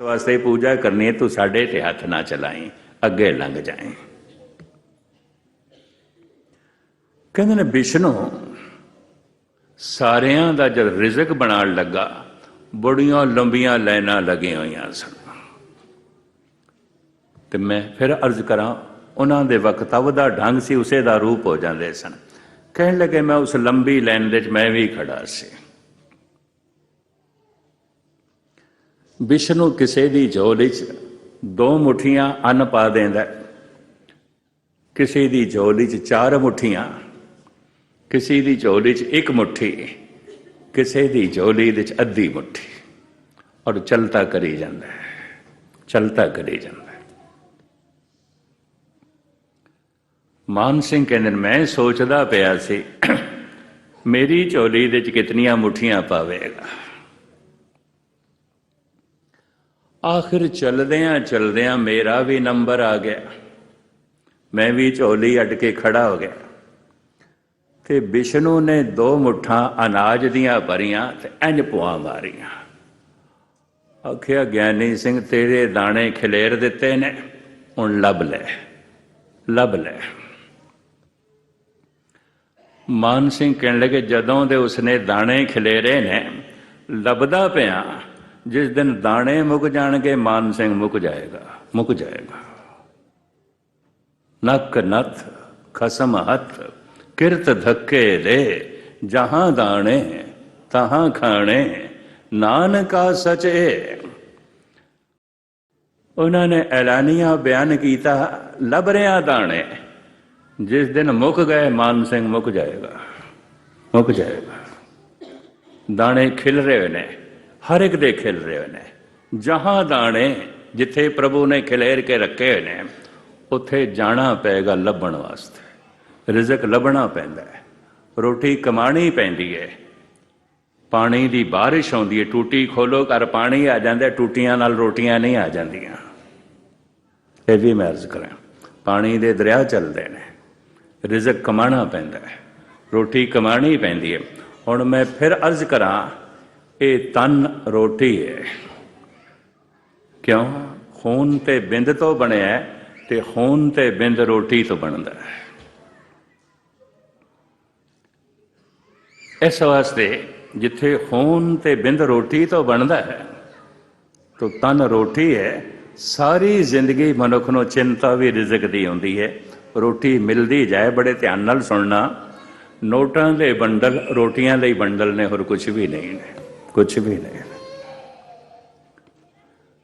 ਇਸ ਵਾਸਤੇ ਪੂਜਾ ਕਰਨੀ ਹੈ, ਤੂੰ ਸਾਡੇ ਤੇ ਹੱਥ ਨਾ ਚਲਾਈ, ਅੱਗੇ ਲੰਘ ਜਾਏ ਕਹਿੰਦੇ ਨੇ ਵਿਸ਼ਨੂੰ ਸਾਰਿਆਂ ਦਾ ਜਦ ਰਿਜ਼ਕ ਬਣਾਉਣ ਲੱਗਾ, ਬੜੀਆਂ ਲੰਬੀਆਂ ਲਾਈਨਾਂ ਲੱਗੀਆਂ ਹੋਈਆਂ ਸਨ। ਤੇ ਮੈਂ ਫਿਰ ਅਰਜ਼ ਕਰਾਂ, ਉਹਨਾਂ ਦੇ ਵਕਤਵ ਦਾ ਢੰਗ ਸੀ, ਉਸੇ ਦਾ ਰੂਪ ਹੋ ਜਾਂਦੇ ਸਨ। ਕਹਿਣ ਲੱਗੇ, ਮੈਂ ਉਸ ਲੰਬੀ ਲਾਈਨ ਦੇ ਵਿੱਚ, ਮੈਂ ਵੀ ਖੜਾ ਸੀ। ਵਿਸ਼ਨੂੰ ਕਿਸੇ ਦੀ ਝੋਲੀ 'ਚ ਦੋ ਮੁਠੀਆਂ ਅੰਨ ਪਾ ਦਿੰਦਾ ਕਿਸੇ ਦੀ ਝੋਲੀ 'ਚ ਚਾਰ ਮੁਠੀਆਂ ਕਿਸੇ ਦੀ ਝੋਲੀ 'ਚ ਇੱਕ ਮੁਠੀ ਕਿਸੇ ਦੀ ਝੋਲੀ ਦੇ 'ਚ ਅੱਧੀ ਮੁਠੀ ਔਰ ਚਲਤਾ ਕਰੀ ਜਾਂਦਾ ਹੈ ਚਲਤਾ ਕਰੀ ਜਾਂਦਾ ਹੈ। ਮਾਨ ਸਿੰਘ ਕਹਿੰਦੇ ਨੇ, ਮੈਂ ਸੋਚਦਾ ਪਿਆ ਸੀ ਮੇਰੀ ਝੋਲੀ ਦੇ 'ਚ ਕਿਤਨੀਆਂ ਮੁਠੀਆਂ ਪਾਵੇਗਾ। ਆਖਿਰ ਚੱਲਦਿਆਂ ਚਲਦਿਆਂ ਮੇਰਾ ਵੀ ਨੰਬਰ ਆ ਗਿਆ। ਮੈਂ ਵੀ ਝੋਲੀ ਅੱਡ ਕੇ ਖੜਾ ਹੋ ਗਿਆ। ਤੇ ਵਿਸ਼ਨੂੰ ਨੇ ਦੋ ਮੁੱਠਾਂ ਅਨਾਜ ਦੀਆਂ ਭਰੀਆਂ ਤੇ ਇੰਜ ਪੁਆ ਮਾਰੀਆਂ। ਆਖਿਆ, ਗਿਆਨੀ ਸਿੰਘ, ਤੇਰੇ ਦਾਣੇ ਖਿਲੇਰ ਦਿੱਤੇ ਨੇ। ਹੁਣ ਲੱਭ ਲੈ। ਲੱਭ ਲੈ। ਮਾਨ ਸਿੰਘ ਕਹਿਣ ਲੱਗੇ, ਜਦੋਂ ਦੇ ਉਸਨੇ ਦਾਣੇ ਖਿਲੇਰੇ ਨੇ, ਲੱਭਦਾ ਪਿਆ। ਜਿਸ ਦਿਨ ਦਾਣੇ ਮੁੱਕ ਜਾਣਗੇ, ਮਾਨ ਸਿੰਘ ਮੁੱਕ ਜਾਏਗਾ ਮੁੱਕ ਜਾਏਗਾ। ਨੱਕ ਨੱਥ, ਖਸਮ ਹੱਥ, ਕਿਰਤ ਧੱਕੇ ਦੇ, ਜਹਾਂ ਦਾਣੇ, ਤਹਾਂ ਖਾਣੇ, ਨਾਨਕਾ ਸਚੇ। ਉਹਨਾਂ ਨੇ ਐਲਾਨੀਆ ਬਿਆਨ ਕੀਤਾ ਲੱਭ ਰਿਆ ਦਾਣੇ, ਜਿਸ ਦਿਨ ਮੁੱਕ ਗਏ, ਮਾਨ ਸਿੰਘ ਮੁੱਕ ਜਾਏਗਾ ਮੁੱਕ ਜਾਏਗਾ। ਦਾਣੇ ਖਿਲ ਰਹੇ ਨੇ। ਹਰ ਇੱਕ ਦੇ ਖਿਲ ਰਹੇ ਨੇ। ਜਹਾਂ ਦਾਣੇ ਜਿੱਥੇ ਪ੍ਰਭੂ ਨੇ ਖਿਲੇਰ ਕੇ ਰੱਖੇ ਹੋਏ ਨੇ, ਉੱਥੇ ਜਾਣਾ ਪਏਗਾ ਲੱਭਣ ਵਾਸਤੇ। ਰਿਜ਼ਕ ਲੱਭਣਾ ਪੈਂਦਾ ਹੈ। ਰੋਟੀ ਕਮਾਣੀ ਪੈਂਦੀ ਹੈ। ਪਾਣੀ ਦੀ ਬਾਰਿਸ਼ ਆਉਂਦੀ ਹੈ। ਟੂਟੀ ਖੋਲੋ ਕਰ ਪਾਣੀ ਆ ਜਾਂਦਾ, ਟੂਟੀਆਂ ਨਾਲ ਰੋਟੀਆਂ ਨਹੀਂ ਆ ਜਾਂਦੀਆਂ। ਇਹ ਵੀ ਮੈਂ ਅਰਜ਼ ਕਰਾਂ, ਪਾਣੀ ਦੇ ਦਰਿਆ ਚੱਲਦੇ ਨੇ। ਰਿਜ਼ਕ ਕਮਾਣਾ ਪੈਂਦਾ ਹੈ। ਰੋਟੀ ਕਮਾਣੀ ਪੈਂਦੀ ਹੈ। ਹੁਣ ਮੈਂ ਫਿਰ ਅਰਜ਼ ਕਰਾਂ ਇਹ ਤਨ ਰੋਟੀ ਹੈ। ਕਿਉਂ? ਖੂਨ ਤੇ ਬਿੰਦ ਤੋਂ ਬਣਿਆ ਹੈ ਤੇ ਖੂਨ ਤੇ ਬਿੰਦ ਰੋਟੀ ਤੋਂ ਬਣਦਾ ਹੈ। ਇਸ ਵਾਸਤੇ ਜਿੱਥੇ ਖੂਨ ਤੇ ਬਿੰਦ ਰੋਟੀ ਤੋਂ ਬਣਦਾ ਹੈ, ਤੋ ਤਨ ਰੋਟੀ ਹੈ। ਸਾਰੀ ਜ਼ਿੰਦਗੀ ਮਨੁੱਖ ਨੂੰ ਚਿੰਤਾ ਵੀ ਰਿਜ਼ਕ ਦੀ ਹੁੰਦੀ ਹੈ। ਰੋਟੀ ਮਿਲਦੀ ਜਾਏ, ਬੜੇ ਧਿਆਨ ਨਾਲ ਸੁਣਨਾ। ਨੋਟਾਂ ਦੇ ਬੰਡਲ ਰੋਟੀਆਂ ਲਈ ਬੰਡਲ ਨੇ, ਹੋਰ ਕੁਝ ਵੀ ਨਹੀਂ ਨੇ। ਕੁਝ ਵੀ ਨਹੀਂ।